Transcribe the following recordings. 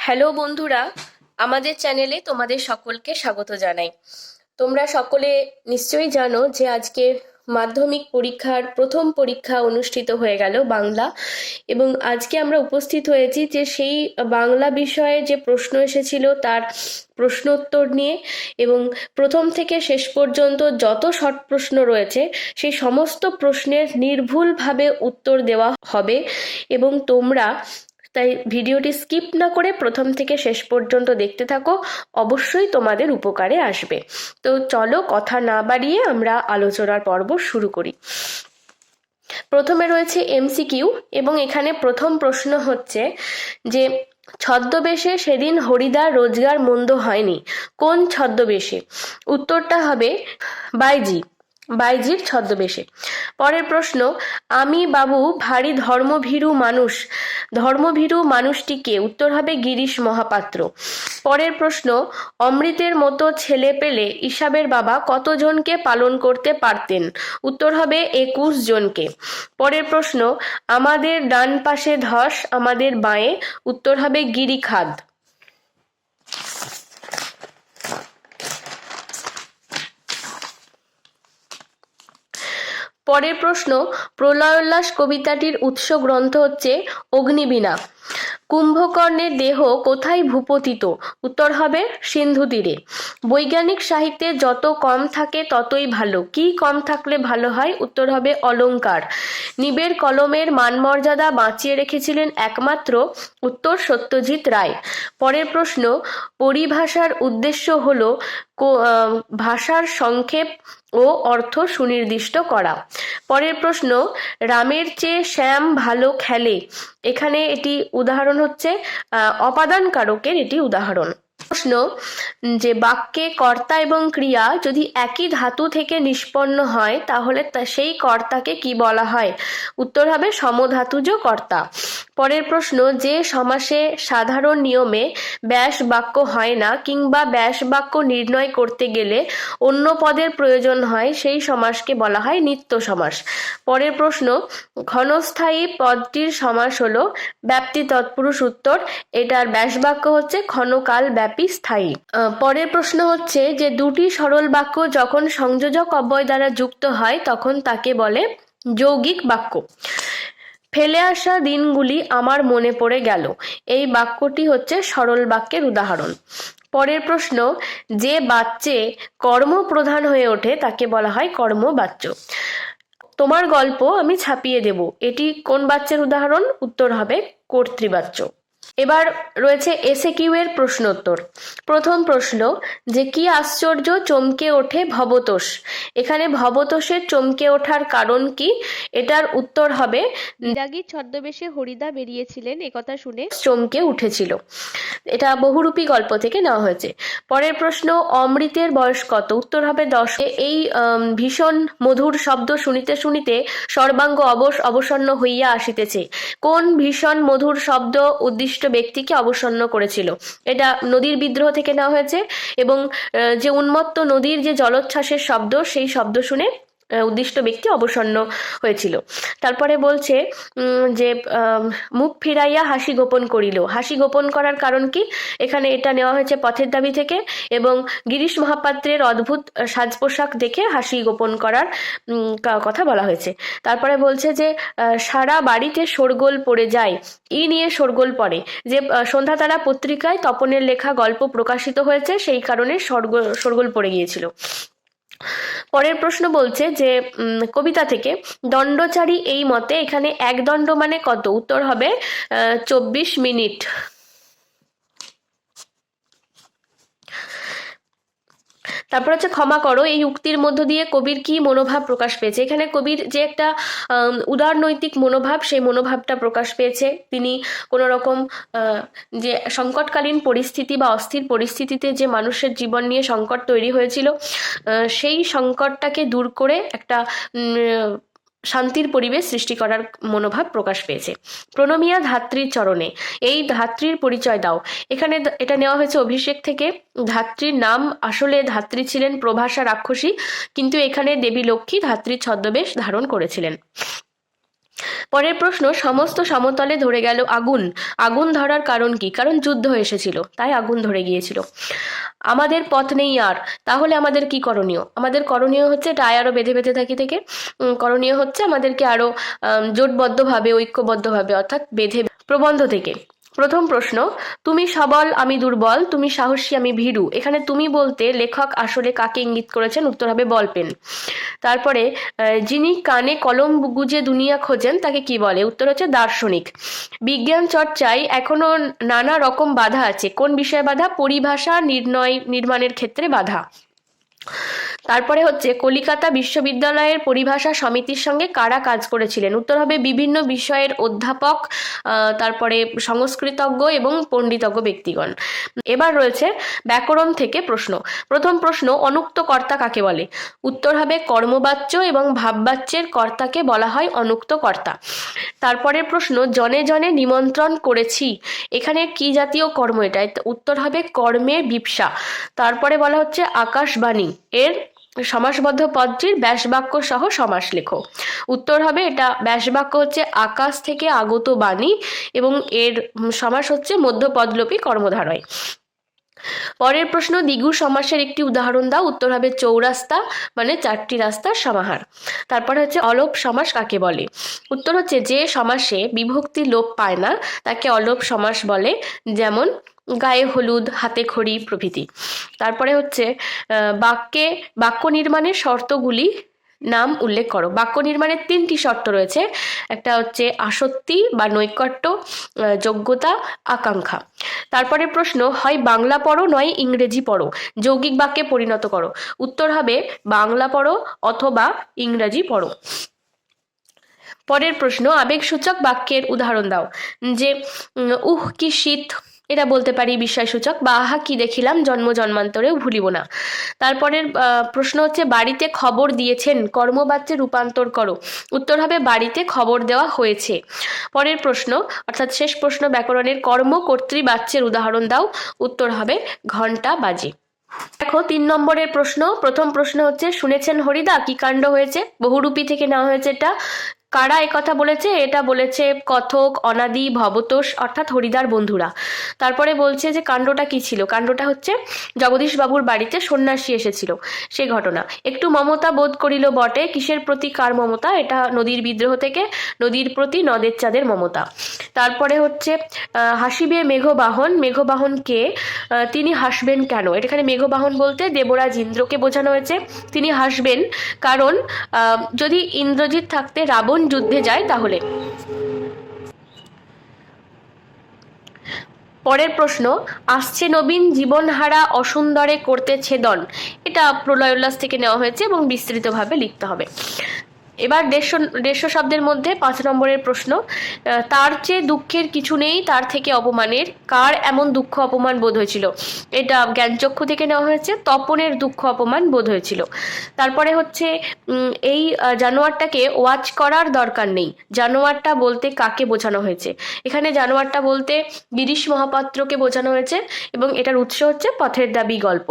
Hello বন্ধুরা, আমাদের চ্যানেলে তোমাদের সকলকে স্বাগত জানাই। তোমরা সকলে নিশ্চয়ই জানো যে আজকে মাধ্যমিক পরীক্ষার প্রথম পরীক্ষা অনুষ্ঠিত হয়ে গেল বাংলা এবং আজকে আমরা উপস্থিত হয়েছি যে সেই বাংলা বিষয়ে যে প্রশ্ন এসেছিল তার প্রশ্নোত্তর নিয়ে এবং প্রথম থেকে শেষ পর্যন্ত যত শর্ট প্রশ্ন রয়েছে সেই সমস্ত প্রশ্নের নির্ভুলভাবে উত্তর দেওয়া হবে এবং তোমরা তাই ভিডিওটি স্কিপ না করে প্রথম থেকে শেষ পর্যন্ত দেখতে থাকো, অবশ্যই তোমাদের উপকারে আসবে। তো চলো কথা না বাড়িয়ে আমরা আলোচনার পর্ব শুরু করি। প্রথমে রয়েছে এমসিকিউ এবং এখানে প্রথম প্রশ্ন হচ্ছে যে, ছদ্মবেশে সেদিন হরিদার রোজগার মন্দ হয়নি। কোন ছদ্মবেশে? উত্তরটা হবে, বাইজি। বাইজির ছদ্মবেশে। পরের প্রশ্ন, আমি বাবু ভারী ধর্মভীরু মানুষ, ধর্মভীরু মানুষটিকে উত্তর হবে গিরিশ মহাপাত্র। পরের প্রশ্ন, অমৃতের মতো ছেলে পেলে ইসাবের বাবা কতজনকে পালন করতে পারতেন? উত্তর হবে একুশ জনকে। পরের প্রশ্ন, আমাদের ডান পাশে ধস আমাদের বাঁয়ে, উত্তর হবে গিরিখাদ। পরের প্রশ্ন প্রলয়োল্লাস কবিতাটির উৎস গ্রন্থ হচ্ছে অগ্নিবীণা। কুম্ভকর্ণের দেহ কোথায় ভূপতিত? উত্তর হবে সিন্ধু তীরে। বৈজ্ঞানিক সাহিত্যে যত কম থাকে ততই ভালো। কি কম থাকলে ভালো হয়? উত্তর হবে অলঙ্কার নিবের কলমের মানমর্যাদা বাঁচিয়ে রেখেছিলেন একমাত্র উত্তর সত্যজিৎ রায়। পরের প্রশ্ন, পরিভাষার উদ্দেশ্য হল ভাষার সংক্ষেপ ও অর্থ সুনির্দিষ্ট করা। পরের প্রশ্ন, রামের চেয়ে শ্যাম ভালো খেলে। এখানে এটি উদাহরণ হচ্ছে অপাদান কারকের এটি উদাহরণ। প্রশ্ন, যে বাক্যে কর্তা এবং ক্রিয়া যদি একই ধাতু থেকে নিষ্পন্ন হয়, তাহলে সেই কর্তাকে কি বলা হয়? উত্তর হবে সমধাতুজ কর্তা। পরের প্রশ্ন, যে সমাসে সাধারণ নিয়মে ব্যাস বাক্য হয় না কিংবা ব্যাস বাক্য নির্ণয় করতে গেলে অন্য পদের প্রয়োজন হয়, সেই সমাসকে বলা হয় নিত্য সমাস। পরের প্রশ্ন, ক্ষণস্থায়ী পদটির সমাস হলো ব্যাপ্তি তৎপুরুষ উত্তর। এটার ব্যাস বাক্য হচ্ছে ক্ষণকাল ব্যাপী স্থায়ী। পরের প্রশ্ন হচ্ছে যে, দুটি সরল বাক্য যখন সংযোজক অব্যয় দ্বারা যুক্ত হয়, তখন তাকে বলে যৌগিক বাক্য। ফেলে আসা দিনগুলি আমার মনে পড়ে গেল। এই বাক্যটি হচ্ছে সরল বাক্যের উদাহরণ। পরের প্রশ্ন, যে বাচ্চে কর্মপ্রধান হয়ে ওঠে, তাকে বলা হয় কর্ম কর্মবাচ্য। তোমার গল্প আমি ছাপিয়ে দেব। এটি কোন বাচ্চার উদাহরণ? উত্তর হবে কর্তৃবাচ্য। এবার রয়েছে এসে কিউ এর প্রশ্নোত্তর। প্রথম প্রশ্ন যে কি আশ্চর্য চমকে ওঠে ভবতোষ? এখানে ভবতোষের চমকে ওঠার কারণ কি? এটার উত্তর হবে জাগির ছদ্মবেশে হরিদা বেরিয়েছিলেন একথা শুনে চমকে উঠেছিল। এটা বহুরূপী গল্প থেকে নেওয়া হয়েছে। পরের প্রশ্ন অমৃতের বয়স কত? উত্তর হবে দশ। এই ভীষণ মধুর শব্দ শুনিতে শুনিতে সর্বাঙ্গ অবস অবসন্ন হইয়া আসিতেছে। কোন ভীষণ মধুর শব্দ উদ্দিষ্ট ব্যক্তিকে অবসন্ন করেছিল। এটা নদীর বিদ্রোহ থেকে নেওয়া হয়েছে এবং যে উন্মত্ত নদীর যে জলোচ্ছ্বাসের শব্দ, সেই শব্দ শুনে উদ্দিষ্ট ব্যক্তি অবসন্ন হয়েছিল। তারপরে বলছে যে মুখ ফিরাইয়া হাসি গোপন করিল। হাসি গোপন করার কারণ কি? এখানে এটা নেওয়া হয়েছে পথের দাবি থেকে এবং গিরিশ মহাপাত্রের অদ্ভুত সাজ পোশাক দেখে হাসি গোপন করার কথা বলা হয়েছে। তারপরে বলছে যে সারা বাড়িতে শোরগোল পড়ে যায়। ই নিয়ে শোরগোল পড়ে। যে সন্ধ্যাতারা পত্রিকায় তপনের লেখা গল্প প্রকাশিত হয়েছে, সেই কারণে শোরগোল শোরগোল পড়ে গিয়েছিল। পরের প্রশ্ন বলছে যে কবিতা থেকে, দণ্ডচারী এই মতে এখানে এক দণ্ড মানে কত? উত্তর হবে চব্বিশ মিনিট। তারপর হচ্ছে ক্ষমা করো, এই উক্তির মধ্য দিয়ে কবির কি মনোভাব প্রকাশ পেয়েছে? এখানে কবির যে একটা উদারনৈতিক মনোভাব, সেই মনোভাবটা প্রকাশ পেয়েছে। তিনি কোনো রকম যে সংকটকালীন পরিস্থিতি বা অস্থির পরিস্থিতিতে যে মানুষের জীবন নিয়ে সংকট তৈরি হয়েছিল সেই সংকটটাকে দূর করে একটা শান্তির পরিবেশ সৃষ্টি করার মনোভাব প্রকাশ পেয়েছে। প্রণমিয়া ধাত্রীর চরণে, এই ধাত্রীর পরিচয় দাও। এখানে এটা নেওয়া হয়েছে অভিষেক থেকে। ধাত্রীর নাম, আসলে ধাত্রী ছিলেন প্রভাষা রাক্ষসী, কিন্তু এখানে দেবী লক্ষ্মী ধাত্রীর ছদ্মবেশ ধারণ করেছিলেন। পরের প্রশ্ন, সমস্ত সমতলে ধরে গেল আগুন। আগুন ধরার কারণ কি? কারণ যুদ্ধ এসেছিল, তাই আগুন ধরে গিয়েছিল। আমাদের পথ নেই আর, তাহলে আমাদের কি করণীয়? আমাদের করণীয় হচ্ছে এটা আরও বেঁধে বেঁধে থাকি থেকে করণীয় হচ্ছে আমাদেরকে আরও জোটবদ্ধভাবে, ঐক্যবদ্ধভাবে, অর্থাৎ বেঁধে, প্রবন্ধ থেকে। প্রথম প্রশ্ন, তুমি সবল, আমি দুর্বল, তুমি সাহসী, আমি ভীরু। এখানে তুমি বলতে লেখক আসলে কাকে ইঙ্গিত করেছেন, উত্তর হবে বল পেন তারপরে যিনি কানে কলম গুজে দুনিয়া খোঁজেন, তাকে কি বলে? উত্তর হচ্ছে দার্শনিক। বিজ্ঞান চর্চায় এখনও নানা রকম বাধা আছে। কোন বিষয়ে বাধা? পরিভাষা, নির্ণয়, নির্মাণের ক্ষেত্রে বাধা। তারপরে হচ্ছে কলিকাতা বিশ্ববিদ্যালয়ের পরিভাষা সমিতির সঙ্গে কারা কাজ করেছিলেন? উত্তর হবে বিভিন্ন বিষয়ের অধ্যাপক তারপরে সংস্কৃতজ্ঞ এবং পণ্ডিতজ্ঞ ব্যক্তিগণ। এবার রয়েছে ব্যাকরণ থেকে প্রশ্ন। প্রথম প্রশ্ন, অনুক্ত কর্তা কাকে বলে? উত্তর হবে কর্মবাচ্য এবং ভাববাচ্যের কর্তাকে বলা হয় অনুক্ত কর্তা। তারপরের প্রশ্ন, জনে জনে নিমন্ত্রণ করেছি। এখানে কি জাতীয় কর্ম এটা? উত্তর হবে কর্মে বিপসা। তারপরে বলা হচ্ছে আকাশবাণী। এর সমাসবদ্ধ পদটির ব্যাসবাক্য সহ সমাস লেখো। উত্তর হবে এটা ব্যাসবাক্য হচ্ছে আকাশ থেকে আগত বাণী এবং এর সমাস হচ্ছে মধ্যপদলোপী কর্মধারয়। পরের প্রশ্ন, দ্বিগু সমাসের একটি উদাহরণ দাও। উত্তর হবে চৌরাস্তা মানে চারটি রাস্তার সমাহার। তারপরে হচ্ছে অলোপ সমাস কাকে বলে? উত্তর হচ্ছে যে সমাসে বিভক্তি লোপ পায় না, তাকে অলোপ সমাস বলে। যেমন গায়ে হলুদ, হাতে খড়ি প্রভৃতি। তারপরে হচ্ছে বাক্যে, বাক্য নির্মাণের শর্তগুলি নাম উল্লেখ করো। বাক্য নির্মাণের তিনটি শর্ত রয়েছে। একটা হচ্ছে আসক্তি বা নৈকট্য যোগ্যতা, আকাঙ্ক্ষা। তারপরে প্রশ্ন, হয় বাংলা পড়ো নয় ইংরেজি পড়ো? যৌগিক বাক্যে পরিণত করো। উত্তর হবে, বাংলা পড়ো অথবা ইংরাজি পড়ো। পরের প্রশ্ন, আবেগসূচক বাক্যের উদাহরণ দাও। যে উহ কি শীত? এটা বলতে পারি বিস্ময়সূচক বা আহা কি দেখিলাম, জন্ম জন্মান্তরেও ভুলিব না। তারপরের প্রশ্ন হচ্ছে, বাড়িতে খবর দিয়েছেন, কর্মবাচ্যে রূপান্তর করো। উত্তর হবে, বাড়িতে খবর দেওয়া হয়েছে। পরের প্রশ্ন, অর্থাৎ শেষ প্রশ্ন ব্যাকরণের কর্ম কর্তৃবাচ্যের উদাহরণ দাও। উত্তর হবে ঘণ্টা বাজে। দেখো, তিন নম্বরের প্রশ্ন, প্রথম প্রশ্ন হচ্ছে, শুনেছেন হরিদা, কি কাণ্ড হয়েছে? বহুরূপী থেকে নেওয়া হয়েছে এটা। কারা কথা বলেছে? এটা বলেছে কথক, অনাদি, ভবতোষ, অর্থাৎ হরিদার বন্ধুরা। তারপরে বলছে যে কাণ্ডটা কি ছিল? কাণ্ডটা হচ্ছে জগদীশ বাবুর বাড়িতে সন্ন্যাসী এসেছিল সে ঘটনা। একটু মমতা বোধ করিল বটে, কিসের প্রতি, কার মমতা? এটা নদীর বিদ্রোহ থেকে নদীর প্রতি নদের চাঁদের মমতা। তারপরে হচ্ছে হাসিবে মেঘবাহন। মেঘবাহন কে? তিনি হাসবেন কেন? এখানে মেঘবাহন বলতে দেবরাজ ইন্দ্রকে বোঝানো হয়েছে। তিনি হাসবেন কারণ যদি ইন্দ্রজিৎ থাকতে রাবণ যুদ্ধে যায় তাহলে? পরের প্রশ্ন, আসছে নবীন জীবনহারা অসুন্দরে করতে ছেদন এটা প্রলয় উল্লাস থেকে নেওয়া হয়েছে এবং বিস্তৃতভাবে লিখতে হবে। এবার দেড়শো দেড়শো শব্দের মধ্যে পাঁচ নম্বরের প্রশ্ন তার চেয়ে দুঃখের কিছু নেই, তার থেকে অপমানের। কার এমন দুঃখ অপমান বোধ হয়েছিল? এটা জ্ঞানচক্ষু থেকে নেওয়া হয়েছে, তপনের দুঃখ অপমান বোধ হয়েছিল। তারপরে হচ্ছে এই জানোয়ারটাকে ওয়াচ করার দরকার নেই। জানোয়ারটা বলতে কাকে বোঝানো হয়েছে? এখানে জানোয়ারটা বলতে গিরিশ মহাপাত্রকে বোঝানো হয়েছে এবং এটার উৎস হচ্ছে পথের দাবি গল্প।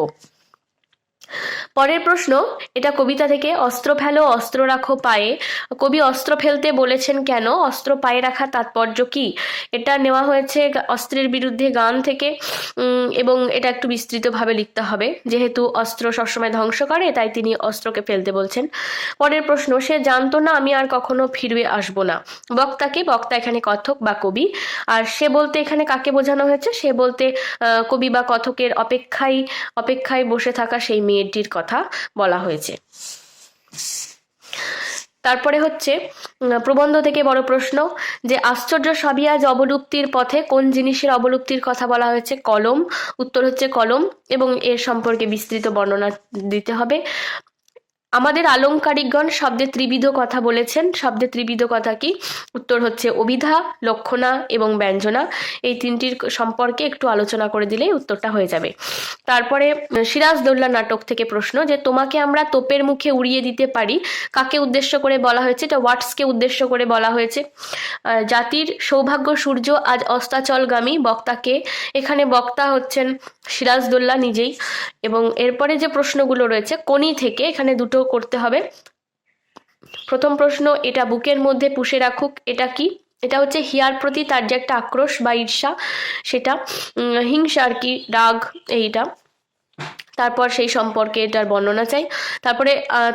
পরের প্রশ্ন, এটা কবিতা থেকে অস্ত্র ফেলো, অস্ত্র রাখো পায়ে। কবি অস্ত্র ফেলতে বলেছেন কেন? অস্ত্র পায়ে রাখা তাৎপর্য কি? এটা নেওয়া হয়েছে অস্ত্রের বিরুদ্ধে গান থেকে এবং এটা একটু বিস্তৃতভাবে লিখতে হবে। যেহেতু অস্ত্র সবসময় ধ্বংস করে, তাই তিনি অস্ত্রকে ফেলতে বলছেন। পরের প্রশ্ন, সে জানতো না আমি আর কখনো ফিরে আসব না। বক্তাকে বক্তা এখানে কথক বা কবি। আর সে বলতে এখানে কাকে বোঝানো হয়েছে? সে বলতে কবি বা কথকের অপেক্ষায় অপেক্ষায় বসে থাকা সেই মেয়েটির কথা বলা হয়েছে। তারপরে হচ্ছে প্রবন্ধ থেকে বড় প্রশ্ন, যে আশ্চর্য সবই আজ অবলুপ্তির পথে, কোন জিনিসের অবলুপ্তির কথা বলা হয়েছে? কলম। উত্তর হচ্ছে কলম এবং এর সম্পর্কে বিস্তৃত বর্ণনা দিতে হবে। আমাদের আলংকারিকগণ শব্দে ত্রিবিধ কথা বলেছেন। শব্দে ত্রিবিধ কথা কি? উত্তর হচ্ছে অভিধা, লক্ষণা এবং ব্যঞ্জনা। এই তিনটির সম্পর্কে একটু আলোচনা করে দিলেই উত্তরটা হয়ে যাবে। তারপরে, সিরাজদৌল্লা নাটক থেকে প্রশ্ন যে, তোমাকে আমরা তোপের মুখে উড়িয়ে দিতে পারি? কাকে উদ্দেশ্য করে বলা হয়েছে? এটা ওয়াটসকে উদ্দেশ্য করে বলা হয়েছে। জাতির সৌভাগ্য সূর্য আজ অস্তাচলগামী। বক্তাকে এখানে বক্তা হচ্ছেন সিরাজদৌল্লা নিজেই। এবং এরপরে যে প্রশ্নগুলো রয়েছে কোনি থেকে এখানে দুটো করতে হবে। প্রথম প্রশ্ন, এটা বুকের মধ্যে পুষে রাখুক, এটা কি? এটা হচ্ছে হিয়ার প্রতি তার যে একটা আক্রোশ বা ঈর্ষা, সেটা হিংসা আর কি, রাগ, এইটা। তারপর সেই সম্পর্কে এটার বর্ণনা চাই। তারপরে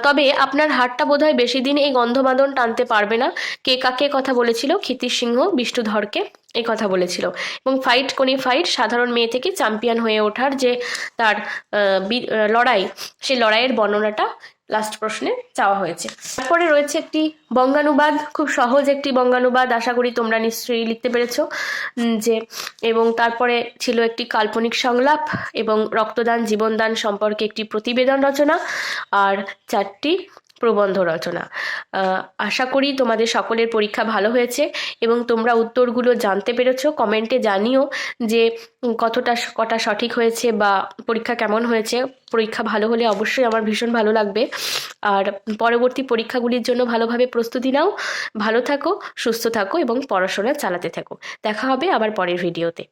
তবে আপনার হাটটা বোধহয় বেশি দিন এই গন্ধমাদন টানতে পারবে না। কে কাকে কথা বলেছিল? ক্ষিতির সিংহ বিষ্ণুধরকে এই কথা বলেছিল। এবং ফাইট কোনি ফাইট, সাধারণ মেয়ে থেকে চ্যাম্পিয়ন হয়ে ওঠার যে তার লড়াই সেই লড়াইয়ের বর্ণনাটা লাস্ট প্রশ্নে চাওয়া হয়েছে। তারপরে রয়েছে একটি বঙ্গানুবাদ, খুব সহজ একটি বঙ্গানুবাদ, আশা করি তোমরা নিশ্চয়ই লিখতে পেরেছ যে, এবং তারপরে ছিল একটি কাল্পনিক সংলাপ এবং রক্তদান, জীবনদান সম্পর্কে একটি প্রতিবেদন রচনা, আর চারটি প্রবন্ধ রচনা। আশা করি তোমাদের সকলের পরীক্ষা ভালো হয়েছে এবং তোমরা উত্তরগুলো জানতে পেরেছ। কমেন্টে জানিও যে কতটা কটা সঠিক হয়েছে বা পরীক্ষা কেমন হয়েছে। পরীক্ষা ভালো হলে অবশ্যই আমার ভীষণ ভালো লাগবে। আর পরবর্তী পরীক্ষাগুলির জন্য ভালোভাবে প্রস্তুতি নাও। ভালো থাকো, সুস্থ থাকো এবং পড়াশোনা চালাতে থাকো। দেখা হবে আবার পরের ভিডিওতে।